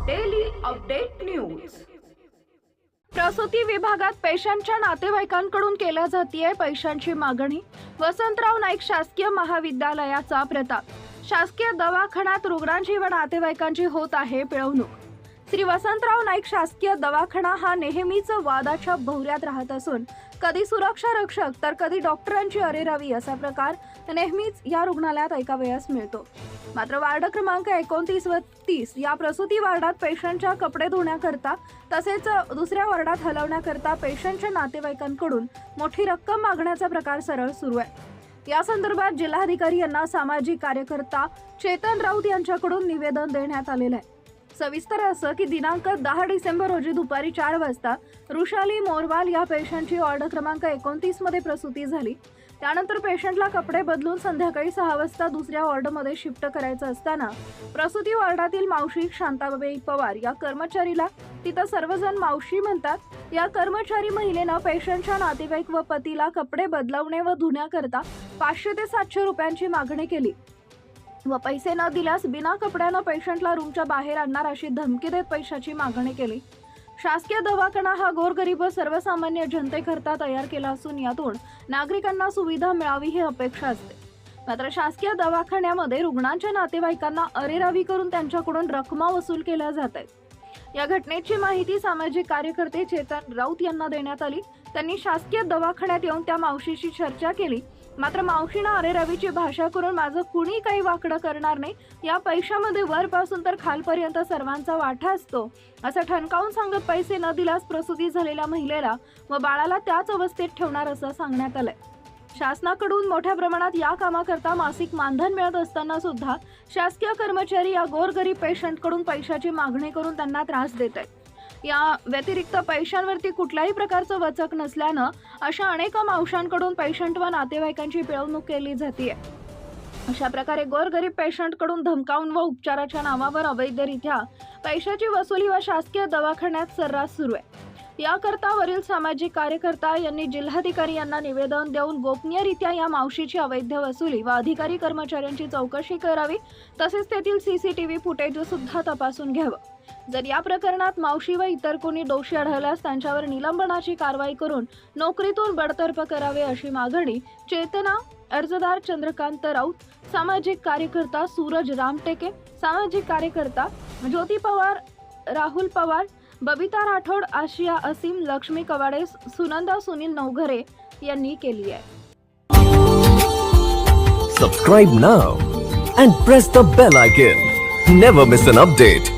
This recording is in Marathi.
अपडेट न्यूज प्रसूती विभागात पेशंटच्या नातेवाईकांकडून केल्या जातीय पैशांची मागणी. वसंतराव नाईक शासकीय महाविद्यालयाचा प्रताप. शासकीय दवाखान्यात रुग्णांची व नातेवाईकांची होत आहे पिळवणूक. श्री वसंतराव नाईक शासकीय दवाखाना हा नेहमीच वादाच्या भोवऱ्यात राहत असून कधी सुरक्षा रक्षक तर कधी डॉक्टरांची अरेरावी असा प्रकार नेहमीच या रुग्णालयात ऐकावयास मिळतो. मात्र वार्ड क्रमांक एकोणतीस व तीस या प्रसूती वार्डात पेशंटच्या कपडे धुण्याकरता तसेच दुसऱ्या वार्डात हलवण्याकरता पेशंटच्या नातेवाईकांकडून मोठी रक्कम मागण्याचा प्रकार सरळ सुरू आहे. या संदर्भात जिल्हाधिकारी यांना सामाजिक कार्यकर्ता चेतन राऊत यांच्याकडून निवेदन देण्यात आलेलं आहे. सविस्तर असं की दिनांक दहा डिसेंबर रोजी दुपारी चार वाजता रुशाली मोरवाल या पेशंटची ऑर्डर क्रमांक एकोणतीसमध्ये प्रसूती झाली. त्यानंतर पेशंटला कपडे बदलून संध्याकाळी सहा वाजता दुसऱ्या वॉर्डमध्ये शिफ्ट करायचं असताना प्रसूती वॉर्डातील मावशी शांताबाई पवार या कर्मचारीला तिथं सर्वजण मावशी म्हणतात या कर्मचारी महिलेनं पेशंटच्या नातेवाईक व पतीला कपडे बदलवणे व धुण्याकरता पाचशे ते सातशे रुपयांची मागणी केली. व पैसे न दिल्यास बिना कपड्यानं पेशंटला रूमच्या बाहेर आणणार अशी धमकी देत पैशाची मागणी केली. शासकीय दवाखाना हा गोरगरीब व सर्वसामान्य जनतेकरता तयार केला असून यातून नागरिकांना सुविधा मिळावी ही अपेक्षा असते. मात्र शासकीय दवाखान्यामध्ये रुग्णांच्या नातेवाईकांना अरेरावी करून त्यांच्याकडून रकमा वसूल केल्या जात आहेत. या घटनेची माहिती सामाजिक कार्यकर्ते चेतन राऊत यांना देण्यात आली. त्यांनी शासकीय दवाखान्यात येऊन त्या मावशीशी चर्चा केली. मात्र मावशीनं अरेरावीची भाषा करून माझं कुणी काही वाकडं करणार नाही. या पैशामध्ये वरपासून तर खालपर्यंत सर्वांचा वाटा असतो. असं ठणकावून सांगत पैसे न दिल्यास प्रसूती झालेल्या महिलेला व बाळाला त्याच अवस्थेत ठेवणार असं सांगण्यात आलंय. शासनाकडून मोठ्या प्रमाणात या कामाकरता मासिक मानधन मिळत असताना सुद्धा शासकीय कर्मचारी या गोरगरीब पेशंटकडून पैशाची मागणी करून त्यांना त्रास देत आहेत. या व्यतिरिक्त पैशांवरती कुठल्याही प्रकारचं वचक नसल्यानं अशा अनेक मावशांकडून पेशंट व नातेवाईकांची पिळवणूक केली जाते अशा प्रकारे गोरगरीब पेशंटकडून धमकावून व उपचाराच्या नावावर अवैधरित्या पैशाची वसुली व शासकीय दवाखान्यात सर्रास सुरू आहे. याकरता वरील सामाजिक कार्यकर्ता यांनी जिल्हाधिकारी यांना निवेदन देऊन गोपनीयरित्या या मावशीची अवैध वसुली व अधिकारी कर्मचाऱ्यांची चौकशी करावी तसेच तेथील सीसीटीव्ही फुटेज सुद्धा तपासून घ्यावं. जर या प्रकरणात मावशी व इतर कोणी दोषी आढळल्यास त्यांच्यावर निलंबनाची कारवाई करून नोकरीतून बडतर्फ करावे अशी मागणी चेतना अर्जदार चंद्रकांत राऊत सामाजिक कार्यकर्ता सूरज रामटेके सामाजिक कार्यकर्ता ज्योती पवार राहुल पवार बबिता राठोड आशिया असीम लक्ष्मी कवाडे सुनंदा सुनील नवघरे यांनी केली आहे. Subscribe now and press the bell icon never miss an update